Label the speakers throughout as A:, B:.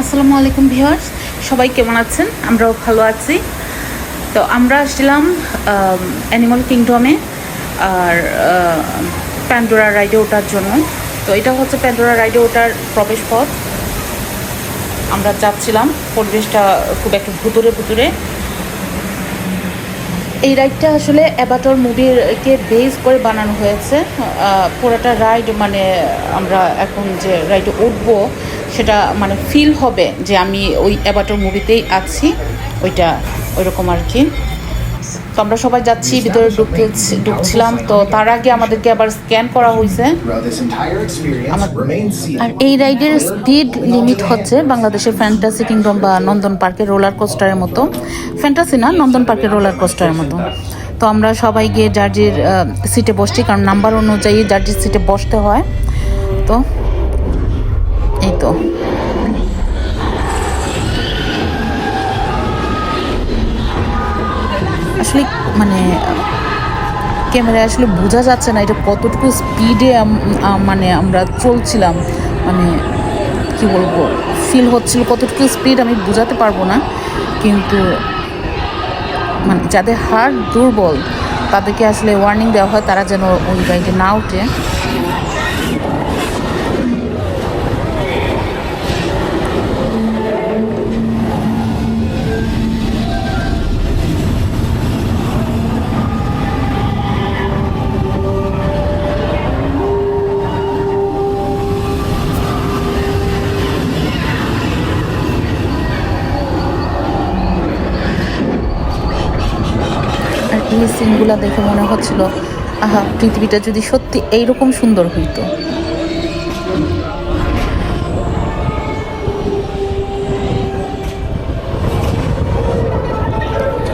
A: আসসালামু আলাইকুম ভিউয়ার্স, সবাই কেমন আছেন? আমরাও ভালো আছি। তো আমরা আসছিলাম অ্যানিমাল কিংডমে আর প্যান্ডোরা রাইডে ওঠার জন্য। তো এটা হচ্ছে প্যান্ডোরা রাইডে ওঠার প্রবেশ পথ। আমরা যাচ্ছিলাম, পরিবেশটা খুব একটা ভুতুরে ভুতুরে। এই রাইডটা আসলে অ্যাবাটর মুভিরকে বেস করে বানানো হয়েছে। পুরোটা রাইড মানে আমরা এখন যে রাইডে উঠবো সেটা মানে ফিল হবে যে আমি ওই অ্যাবাটর মুভিতেই আছি। ওইটা ওইরকম আর কি তো আমরা সবাই যাচ্ছি, ভিতরে ঢুকতে ঢুকছিলাম। তো তার আগে আমাদেরকে আবার স্ক্যান করা হয়েছে. আর এই রাইডের স্পিড লিমিট হচ্ছে বাংলাদেশের ফ্যান্টাসি কিংডম বা নন্দন পার্কের রোলার কোস্টারের মতো। ফ্যান্টাসি না নন্দন পার্কের রোলার কোস্টারের মতো। তো আমরা সবাই গিয়ে জার্জির সিটে বসছি। কারণ নাম্বার অনুযায়ী জার্জির সিটে বসতে হয়। তো তো আসলে মানে ক্যামেরায় আসলে বোঝা যাচ্ছে না এটা কতটুকু স্পিডে মানে আমরা চলছিলাম। মানে কি বলব ফিল হচ্ছিল কতটুকু স্পিড আমি বোঝাতে পারব না। কিন্তু মানে যাদের হার্ট দুর্বল, তাদেরকে আসলে ওয়ার্নিং দেওয়া হয়, তারা যেন ওই গাড়িতে না ওঠে। এই সিনগুলো দেখে মনে হচ্ছিল, আহা, পৃথিবীটা যদি সত্যি এইরকম সুন্দর হইতো।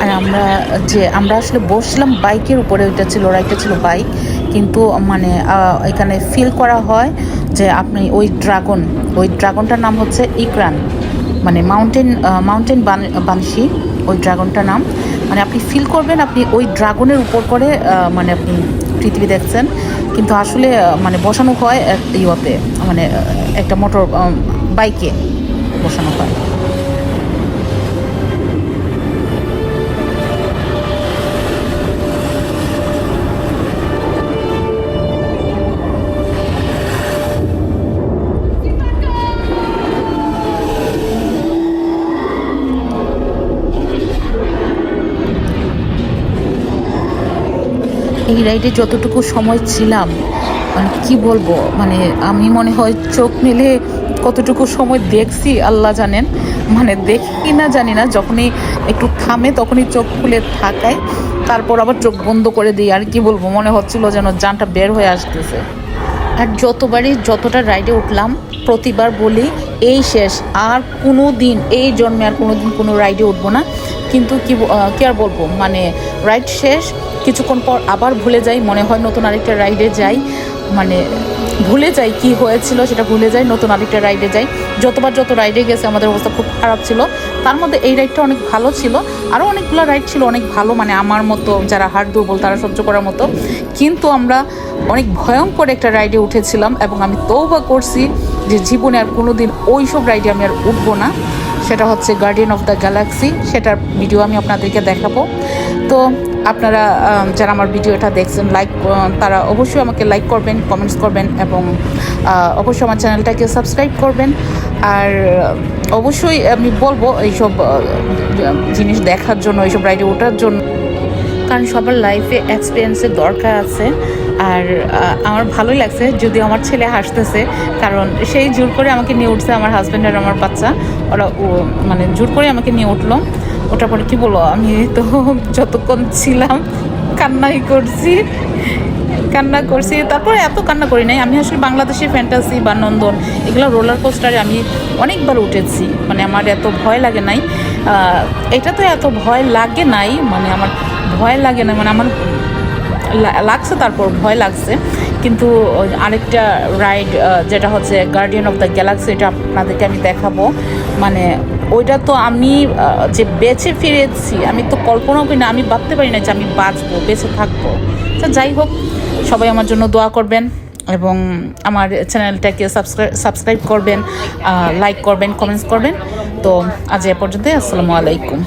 A: আর আমরা যে, আমরা আসলে বসছিলাম বাইকের উপরে, ওইটা ছিল রাইটটা ছিল বাইক, কিন্তু মানে এখানে ফিল করা হয় যে আপনি ওই ড্রাগন, ওই ড্রাগনটার নাম হচ্ছে ইকরান মানে মাউন্টেন মাউন্টেন বানশি, ওই ড্রাগনটার নাম। মানে আপনি ফিল করবেন, আপনি ওই ড্রাগনের উপর করে মানে আপনি পৃথিবী দেখছেন। কিন্তু আসলে মানে বসানো হয় ইয়েতে মানে একটা মোটর বাইকে বসানো হয়। এই রাইডে যতটুকু সময় ছিলাম মানে কি বলব মানে আমি মনে হয় চোখ মেলে কতটুকু সময় দেখছি, আল্লাহ জানেন। মানে দেখি না জানি না, যখনই একটু থামে তখনই চোখ খুলে থাকায়, তারপর আবার চোখ বন্ধ করে দিই। আর কি বলব, মনে হচ্ছিল যেন জানটা বের হয়ে আসতেছে। আর যতবারই যতটা রাইডে উঠলাম, প্রতিবার বলি, এই শেষ, আর কোনো দিন, এই জন্মে আর কোনো দিন কোনো রাইডে উঠবো না। কিন্তু কি কী আর বলব? মানে রাইড শেষ, কিছুক্ষণ পর আবার ভুলে যাই, মনে হয় নতুন আরেকটা রাইডে যাই। মানে ভুলে যাই কি হয়েছিল সেটা ভুলে যাই, নতুন আরেকটা রাইডে যাই। যতবার যত রাইডে গেছে, আমাদের অবস্থা খুব খারাপ ছিল। তার মধ্যে এই রাইডটা অনেক ভালো ছিল। আরও অনেকগুলো রাইড ছিল, অনেক ভালো মানে আমার মতো, যারা হার্ট দুর্বল, তারা সহ্য করার মতো। কিন্তু আমরা অনেক ভয়ঙ্কর একটা রাইডে উঠেছিলাম এবং আমি তৌবা করছি যে জীবনে আর কোনো দিন ওই সব রাইডে আমি আর উঠবো না। সেটা হচ্ছে গার্ডিয়ান অফ দ্য গ্যালাক্সি সেটার ভিডিও আমি আপনাদেরকে দেখাবো। তো আপনারা যারা আমার ভিডিওটা দেখছেন লাইক তারা অবশ্যই আমাকে লাইক করবেন কমেন্টস করবেন এবং অবশ্যই আমার চ্যানেলটাকে সাবস্ক্রাইব করবেন। আর, অবশ্যই আমি বলব এইসব জিনিস দেখার জন্য, এইসব রাইডে ওঠার জন্য। কারণ সবার লাইফে এক্সপিরিয়েন্সের দরকার আছে। আর আমার ভালোই লাগছে যদিও আমার ছেলে হাসতেছে, কারণ সেই জোর করে আমাকে নিয়ে উঠছে আমার হাজব্যান্ড আর আমার বাচ্চা। ওরা ও- মানে জোর করে আমাকে নিয়ে উঠল। ওটার পরে কি বলব আমি তো যতক্ষণ ছিলাম কান্নাই করছি, কান্না করছি। তারপরে এত কান্না করি নাই। আমি আসলে বাংলাদেশি ফ্যান্টাসি বা নন্দন, এগুলো রোলার কোস্টারে আমি অনেকবার উঠেছি। মানে আমার এত ভয় লাগে নাই। এটা তো এত ভয় লাগে নাই মানে আমার ভয় লাগে না মানে আমার লাগছে তারপর ভয় লাগছে। কিন্তু আরেকটা রাইড যেটা হচ্ছে গার্ডিয়ান অফ দ্য গ্যালাক্সি এটা আপনাদেরকে আমি দেখাবো। মানে ওইটা তো আমি যে বেঁচে ফিরেছি, আমি তো কল্পনাও করি না, আমি ভাবতে পারি না যে আমি বাঁচবো, বেঁচে থাকব। তো যাই হোক, সবাই আমার জন্য দোয়া করবেন এবং আমার চ্যানেলটাকে সাবস্ক্রাইব সাবস্ক্রাইব করবেন লাইক করবেন কমেন্টস করবেন। তো আজ এ পর্যন্ত আসসালামু আলাইকুম।